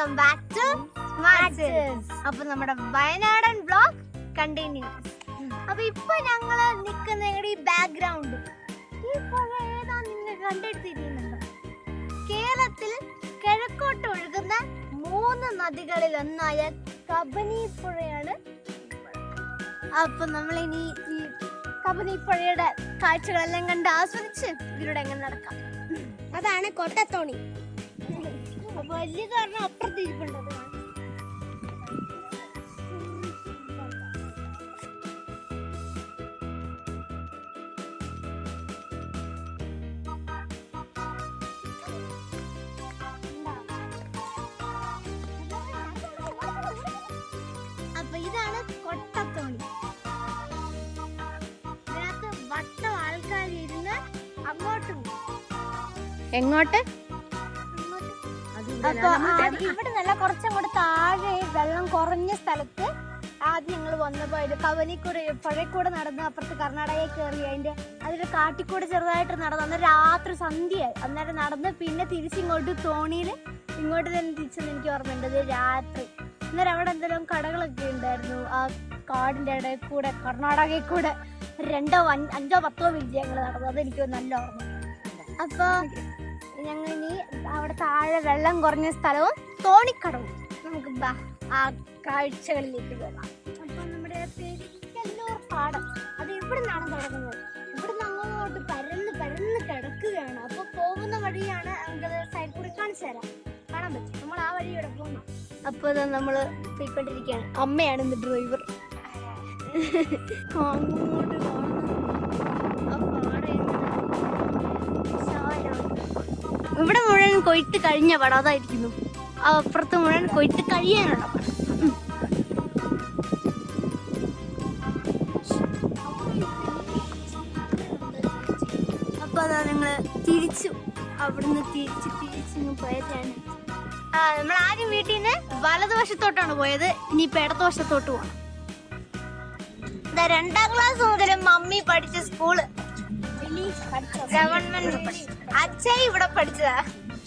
Welcome back to അപ്പൊ നമ്മുടെ വയനാടൻ ബ്ലോഗ് കണ്ടിന്യൂസ് അപ്പൊ ഇപ്പൊ ഞങ്ങൾ നിക്കുന്ന ഞങ്ങളുടെ ഈ ബാക്ക്ഗ്രൗണ്ട് ഈ പുഴ ഏതാ നിങ്ങൾ കണ്ടെടുത്തിരിക്കുന്നുണ്ടോ? കേരളത്തിൽ കിഴക്കോട്ട് ഒഴുകുന്ന മൂന്ന് നദികളിൽ ഒന്നായ കബനി പുഴയാണ് അപ്പൊ നമ്മൾ ഇനി ഈ കബനി പുഴയുടെ കാഴ്ചകളെല്ലാം കണ്ട് ആസ്വദിച്ച് ഇതിലൂടെ എങ്ങനെ നടക്കാം. അതാണ് കൊട്ടത്തോണി. അപ്പൊ ഇതാണ് കൊട്ടത്തോണി. വട്ടം ആൾക്കാർ ഇരുന്ന് അങ്ങോട്ടും എങ്ങോട്ട്? ഇവിടെ നല്ല കുറച്ചങ്ങോട്ട് താഴെ വെള്ളം കുറഞ്ഞ സ്ഥലത്ത് ആദ്യം ഞങ്ങൾ വന്നപ്പോ അതിന്റെ കവലിക്കൂടെ പുഴക്കൂടെ നടന്ന് അപ്പുറത്ത് കർണാടകയിൽ കയറി അതിന്റെ അതിന്റെ കാട്ടിക്കൂടെ ചെറുതായിട്ട് നടന്നു അന്നേരം രാത്രി സന്ധ്യയായി അന്നേരം നടന്ന് പിന്നെ തിരിച്ചിങ്ങോട്ട് തോണിയിൽ ഇങ്ങോട്ട് തന്നെ തിരിച്ചെന്ന് എനിക്ക് ഓർമ്മയുണ്ട്. അത് രാത്രി. അന്നേരം അവിടെ എന്തെങ്കിലും കടകളൊക്കെ ഉണ്ടായിരുന്നു. ആ കാടിന്റെ ഇടയിൽ കൂടെ കർണാടകയിൽ കൂടെ രണ്ടോ അഞ്ചോ പത്തോ വിജയങ്ങൾ നടന്നു അതെനിക്ക് നല്ല ഓർമ്മ അപ്പൊ ഞങ്ങൾ ഇനി അവിടെ താഴെ വെള്ളം കുറഞ്ഞ സ്ഥലവും തോണിക്കടവും. നമുക്ക് ആ കാഴ്ചകളിലേക്ക് പോകാം. അപ്പൊ നമ്മുടെ പെരിക്കല്ലൂർ പാടം അത് ഇവിടെ നിന്നാണ് തുടങ്ങുന്നത്? ഇവിടെ നിന്ന് അങ്ങോട്ട് പരന്ന് പരന്ന് കിടക്കുകയാണ്. അപ്പൊ പോകുന്ന വഴിയാണ് അങ്കിൾ സൈഡ് കൂടി കാണിച്ചു തരാം. കാണാൻ പറ്റും. നമ്മൾ ആ വഴി ഇവിടെ പോകണം അപ്പൊ ഇത് നമ്മൾ പോയിക്കൊണ്ടിരിക്കുകയാണ്. അമ്മയാണ് ഇന്ന് ഡ്രൈവർ അങ്ങോട്ട് കൊയ്ത്ത് കഴിഞ്ഞ പടം. അതായിരിക്കുന്നു. അപ്പുറത്ത് മുഴുവൻ കൊയ്ത്ത് കഴിയാനുള്ള പടം. അപ്പൊ അതാ ഞങ്ങൾ തിരിച്ചു. അവിടുന്ന് തിരിച്ച് തിരിച്ചു പോയതാണ്. ആ നമ്മൾ ആദ്യം വീട്ടിൽ നിന്ന് വലതുവശത്തോട്ടാണ് പോയത്. ഇനിയിപ്പോ ഇടതുവശത്തോട്ട് പോകണം ദാ രണ്ടാം ക്ലാസ് മുതൽ മമ്മി പഠിച്ച സ്കൂൾ. ഗവൺമെന്റ് അച്ഛൻ ഇവിടെ പഠിച്ചതാ.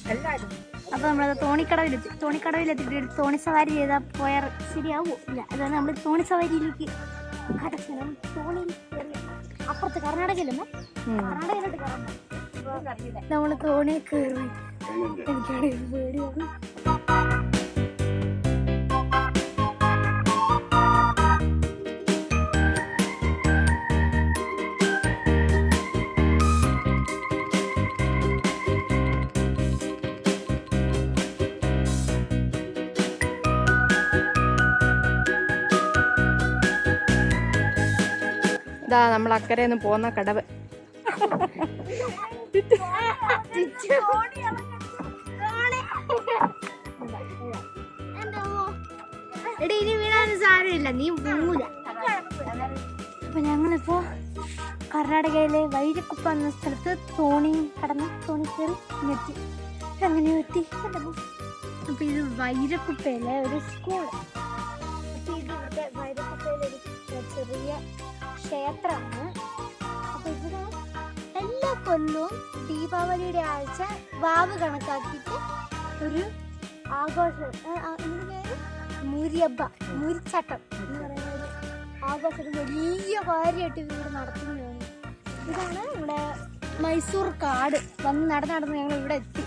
അപ്പൊ നമ്മളത് തോണിക്കടവിലെത്തി തോണിക്കടവിലെത്തിയിട്ട് ഒരു തോണി സവാരി ചെയ്താൽ പോയാൽ ശരിയാവോ? ഇല്ല. അതാണ് നമ്മൾ തോണി സവാരിയിലേക്ക് കടക്കണം. തോണിയിൽ അപ്പുറത്ത് കർണാടകയിലൊന്നും കർണാടകയിലോട്ട് കയറണം. നമ്മൾ തോണി കയറി. എനിക്കാണെങ്കിൽ പേടിയാണ്. ഇതാ നമ്മൾ അക്കരെ നിന്ന് പോന്ന കടവ്. സാരമില്ല. നീ അപ്പൊ ഞങ്ങളിപ്പോ കർണാടകയിലെ വൈരക്കുപ്പ എന്ന സ്ഥലത്ത് തോണി കടന്ന് തോണി കയറി എത്തി അങ്ങനെ എത്തി? അപ്പൊ ഇത് വൈരക്കുപ്പയിലെ ഒരു സ്കൂൾ വൈരക്കുപ്പയിലെ ഒരു ചെറിയ ക്ഷേത്രമാണ്. അപ്പൊ ഇവിടെ എല്ലാ കൊല്ലവും ദീപാവലിയുടെ ആഴ്ച വാവ് കണക്കാക്കിയിട്ട് ഒരു ആഘോഷം പേര് മുരിയബ്ബ മുരിച്ചട്ടം എന്ന് പറയുന്ന ഒരു ആഘോഷം വലിയ കാര്യമായിട്ട് ഇവിടെ നടത്തുന്നതാണ്. ഇതാണ് ഇവിടെ മൈസൂർ കാട് വന്ന് നടന്ന് നടന്ന് ഞങ്ങൾ ഇവിടെ എത്തി.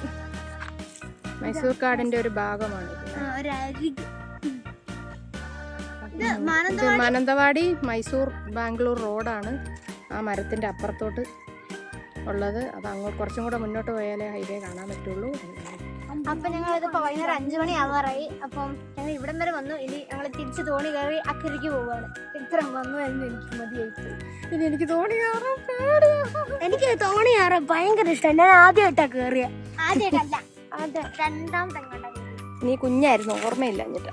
മൈസൂർ കാടിന്റെ ഒരു ഭാഗമാണ് ഒരു അരിക് ഇത് മാനന്തവാടി? മൈസൂർ ബാംഗ്ലൂർ റോഡാണ്. ആ മരത്തിന്റെ അപ്പുറത്തോട്ട് ഉള്ളത്. അത് അങ്ങോട്ട് കുറച്ചും കൂടെ മുന്നോട്ട് പോയാലേ ഹൈവേ കാണാൻ പറ്റുള്ളൂ. അപ്പൊ ഞങ്ങൾ ഇതിപ്പോ വൈകുന്നേരം അഞ്ചു മണി ആവാറായി. അപ്പം ഞങ്ങൾ ഇവിടം വരെ വന്നു. ഇനി ഞങ്ങൾ തിരിച്ച് തോണി കയറി അക്കരയ്ക്ക് പോവുകയാണ് ഇത്ര വന്നു എന്ന് എനിക്ക് മതിയായി ഇനി എനിക്ക് തോണി കയറാൻ എനിക്ക് തോണി കയറാൻ ഭയങ്കര ഇഷ്ടം. ഞാൻ ആദ്യമായിട്ടാ കേറിയ. ആദ്യമായിട്ടല്ല. രണ്ടാമത്തെ നീ കുഞ്ഞായിരുന്നു. ഓർമ്മയില്ല എന്നിട്ട്.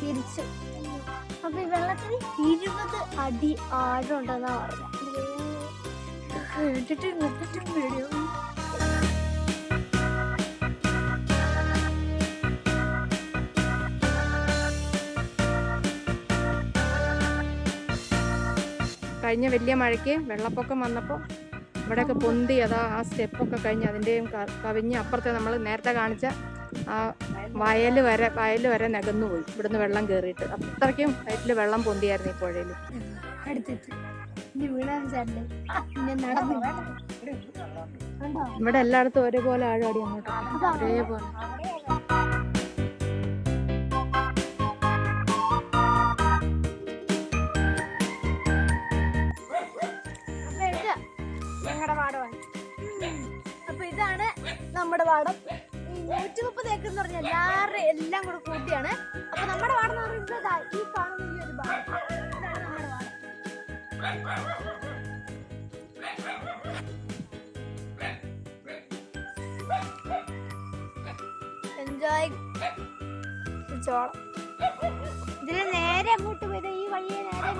തിരിച്ച്. അപ്പൊ ഈ വെള്ളത്തിന് ഇരുപത് അടി ആഴം ഉണ്ടെന്നാ പറഞ്ഞത് കഴിഞ്ഞ വലിയ മഴയ്ക്ക് വെള്ളപ്പൊക്കം വന്നപ്പോൾ ഇവിടെയൊക്കെ പൊന്തി അതാ ആ സ്റ്റെപ്പൊക്കെ കഴിഞ്ഞ് അതിന്റെയും കവിഞ്ഞ് അപ്പുറത്തെ നമ്മൾ നേരത്തെ കാണിച്ച ആ വയൽ വരെ വയൽ വരെ നികന്നു പോയി. ഇവിടുന്ന് വെള്ളം കയറിയിട്ട് അത്രയ്ക്കും വയറ്റിൽ വെള്ളം പൊന്തിയായിരുന്നു ഈ പുഴയിൽ ഇവിടെ എല്ലായിടത്തും ഒരേപോലെ ആഴാടി അങ്ങോട്ട് ഒരേപോലെ. അപ്പൊ ഇത് ഞങ്ങളുടെ പാടമാണ് അപ്പൊ ഇതാണ് നമ്മുടെ പാടം എന്ന് പറഞ്ഞാൽ എല്ലാവരുടെ എല്ലാം കൂടെ കൂട്ടിയാണ്. അപ്പൊ നമ്മുടെ വാടെന്ന് പറയുന്നത് ഈ കാണുന്ന ഈ ഒരു ഭാഗം. ഇതാണ് നമ്മുടെ എൻജോയ് ചോളം. ഇതിന് നേരെ അങ്ങോട്ട് പോയത് ഈ വഴിയെ നേരെ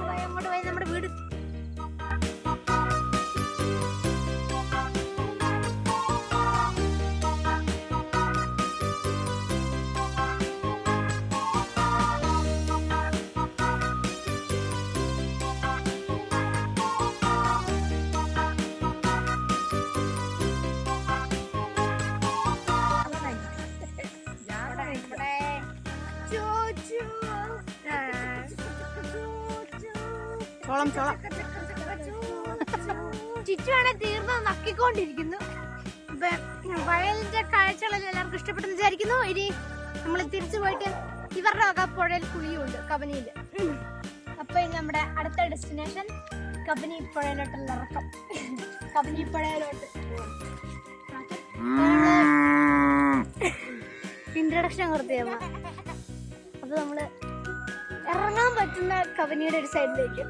ചോളം ചോളം. ചുറ്റുവാണെ തീർന്ന് നക്കിക്കൊണ്ടിരിക്കുന്നു. വയലിന്റെ കാഴ്ചകളെല്ലാം എല്ലാവർക്കും ഇഷ്ടപ്പെട്ടെന്ന് വിചാരിക്കുന്നു. ഇനി നമ്മൾ തിരിച്ചു പോയിട്ട് ഇവരുടെ വക പുഴയിൽ കുഴിയുണ്ട് കബനിയിൽ അപ്പൊ ഇനി നമ്മുടെ അടുത്ത ഡെസ്റ്റിനേഷൻ കബനി പുഴയിലോട്ടുള്ള ഇറക്കം. കബനി പുഴയിലോട്ട്. ഇൻട്രഡക്ഷൻ കൊടുത്തു അപ്പൊ നമ്മൾ ഇറങ്ങാൻ പറ്റുന്ന കവനിയുടെ ഒരു സൈഡിലേക്ക്.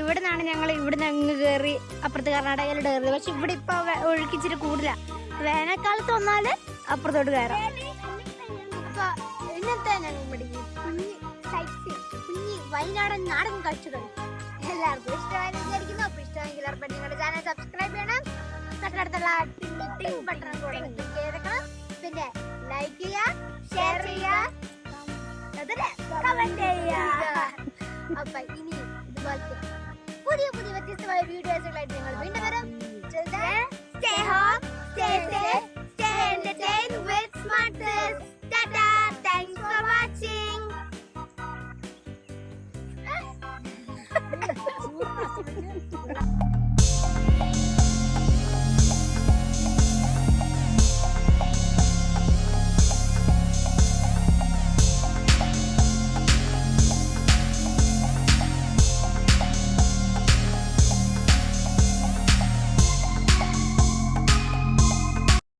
ഇവിടെ നിന്നാണ് ഞങ്ങൾ ഇവിടുന്ന് അങ്ങ് കയറി അപ്പുറത്ത് കർണാടകയിൽ കയറിയത് പക്ഷെ ഇവിടെ ഇപ്പൊ ഒഴുക്കിച്ചിട്ട് കൂടില്ല. വേനൽക്കാലത്ത് വന്നാൽ അപ്പുറത്തോട്ട് കയറാം വയനാടൻ നാടൻ കാഴ്ചകൾ എല്ലാവർക്കും ഇഷ്ടമായി വിചാരിക്കുന്നു. അപ്പൊ ഇഷ്ടമെങ്കിൽ ഉറപ്പായിട്ടും നിങ്ങളുടെ ചാനൽ സബ്സ്ക്രൈബ് ചെയ്യണം. തൊട്ടടുത്തുള്ള പിന്നെ ലൈക്ക് ചെയ്യുക ഷെയർ ചെയ്യുക ചെയ്യുക. അപ്പൊ ഇനി പുതിയ പുതിയ വ്യത്യസ്തമായ വീഡിയോസുകളായിട്ട് ഞങ്ങൾ വീണ്ടും വരും.